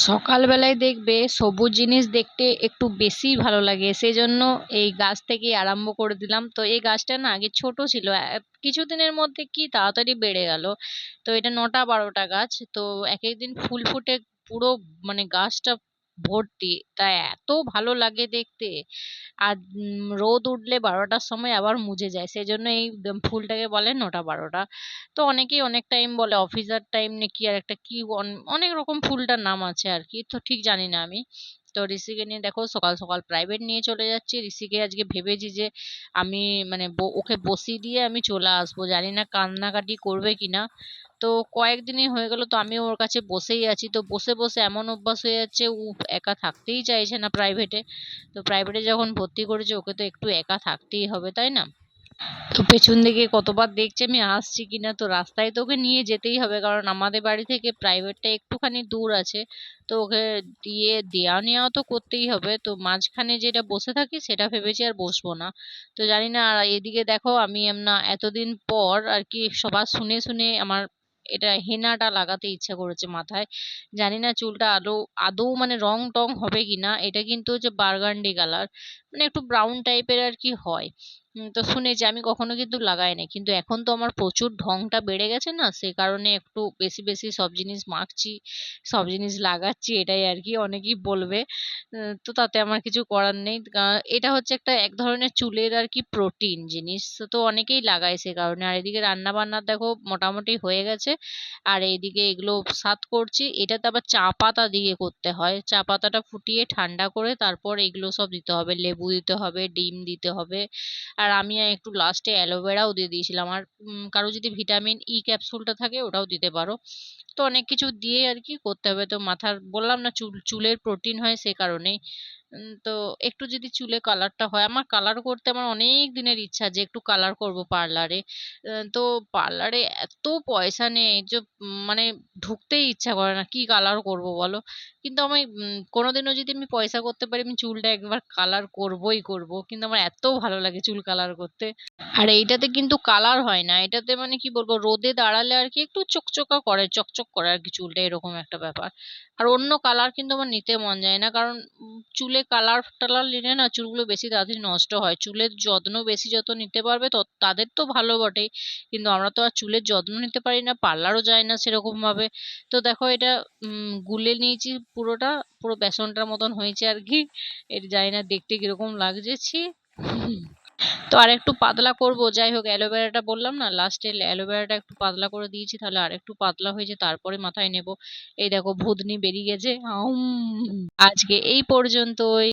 সকালবেলায় দেখবে সবুজ জিনিস দেখতে একটু বেশি ভালো লাগে। সেই জন্য এই গাছ থেকে আরম্ভ করে দিলাম। তো এই গাছটা না আগে ছোট ছিল। কিছু কিছুদিনের মধ্যে কি তাড়াতাড়ি বেড়ে গেল। তো এটা নটা বারোটা গাছ। তো এক একদিন ফুল ফুটে পুরো মানে গাছটা ভর্তি। তা এত ভালো লাগে দেখতে। আর রোদ উঠলে বারোটার সময় আবার মুজে যায়। সেই জন্য এই ফুলটাকে বলে নটা বারোটা। তো অনেকেই অনেক টাইম বলে অফিসার টাইম নাকি আর একটা কি অন- অনেক রকম ফুলটার নাম আছে আর কি। তো ঠিক জানি না আমি। তো ঋষিকে নিয়ে দেখো, সকাল সকাল প্রাইভেট নিয়ে চলে যাচ্ছি। ঋষিকে আজকে ভেবেছি যে আমি মানে ওকে বসিয়ে দিয়ে আমি চলে আসব। জানি না কান্নাকাটি করবে কিনা। তো কয়েকদিনই হয়ে গেল, তো আমি ওর কাছে বসেই আছি। তো বসে বসে এমন অভ্যাস হয়ে যাচ্ছে, ও একা থাকতেই চাইছে না প্রাইভেটে তো প্রাইভেটে যখন ভর্তি করেছে, ওকে তো একটু একা থাকতেই হবে, তাই না? তো পেছন দিকে কতবার দেখছে আমি, আসছি কিনা, তো রাস্তায় তো ওকে নিয়ে যেতেই হবে, কারণ আমাদের বাড়ি থেকে প্রাইভেটটা একটুখানি দূর আছে। তো ওকে দিয়ে দেওয়া নেওয়া তো করতেই হবে। তো মাঝখানে যেটা বসে থাকি, সেটা ভেবেছি আর বসবো না। তো জানি না, আর এদিকে দেখো, আমি না এতদিন পর আর কি সবার শুনে শুনে আমার এটা হেনাটা লাগাতে ইচ্ছা করেছে মাথায়। জানি না চুলটা আদৌ আদৌ মানে রং টং হবে কিনা, এটা কিন্তু হচ্ছে বার্গান্ডি কালার মানে একটু ব্রাউন টাইপের আর কি হয়। তো শুনেছি, আমি কখনো কিন্তু লাগাই নাই। কিন্তু এখন তো আমার প্রচুর ঢংটা বেড়ে গেছে না, সে কারণে একটু বেশি বেশি সব জিনিস মাখছি, সব জিনিস লাগাচ্ছি, এটাই আর কি, অনেকেই বলবে। তো তাতে আমার কিছু করার নেই। এটা হচ্ছে একটা এক ধরনের চুলের আর কি প্রোটিন জিনিস, তো অনেকেই লাগায় সে কারণে। আর এদিকে রান্না বান্না দেখো মোটামুটি হয়ে গেছে, আর এইদিকে এগুলো সাত করছি, এটাতে আবার চা পাতা দিয়ে করতে হয়। চা পাতাটা ফুটিয়ে ঠান্ডা করে তারপর এগুলো সব দিতে হবে, লেবু দিতে হবে, ডিম দিতে হবে আর আমি একটু লাস্টে অ্যালোভেরাও দিয়ে দিয়েছিলাম। আর কারও যদি ভিটামিন ই ক্যাপসুলটা থাকে ওটাও দিতে পারো। তো অনেক কিছু দিয়ে আর কি করতে হবে। তো মাথার, বললাম না চুল, চুলের প্রোটিন হয় সে কারণেই। উম, তো একটু যদি চুলে কালারটা হয় আমার কালার করতে আমার অনেক দিনের ইচ্ছা যে একটু কালার করব পার্লারে। তো পার্লারে এত পয়সা নেই যে মানে ঢুকতেই ইচ্ছা করে না কি কালার করব বলো? কিন্তু আমি উম, কোনোদিনও যদি আমি পয়সা করতে পারি আমি চুলটা একবার কালার করবই করব। কিন্তু আমার এত ভালো লাগে চুল কালার করতে। আর এইটাতে কিন্তু কালার হয় না এটাতে মানে কি বলব রোদে দাঁড়ালে আর কি একটু চকচকা করে চকচক করে আর কি চুলটা এরকম একটা ব্যাপার। আর অন্য কালার কিন্তু আমার নিতে মন যায় না কারণ উম, চুলে কালার টালার নিলে না চুলগুলো বেশি তাড়াতাড়ি নষ্ট হয়। চুলের যত্ন বেশি যত নিতে পারবে তত, তাদের তো ভালো বটেই। কিন্তু আমরা তো আর চুলের যত্ন নিতে পারি না, পার্লারও যাই না সেরকম ভাবে তো দেখো এটা গুলে নিয়েছি পুরোটা, পুরো বেসনটার মতন হয়েছে আর কি। এটা জানি না দেখতে কীরকম লাগছে, ছি। তো আর একটু পাতলা করব যাই হোক অ্যালোভেরাটা বললাম না লাস্টে অ্যালোভেরাটা একটু পাতলা করে দিয়েছি, তাহলে আর একটু পাতলা হয়েছে তারপরে মাথায় নেব এই দেখো ভুদনি বেরিয়ে গেছে। আজকে এই পর্যন্তই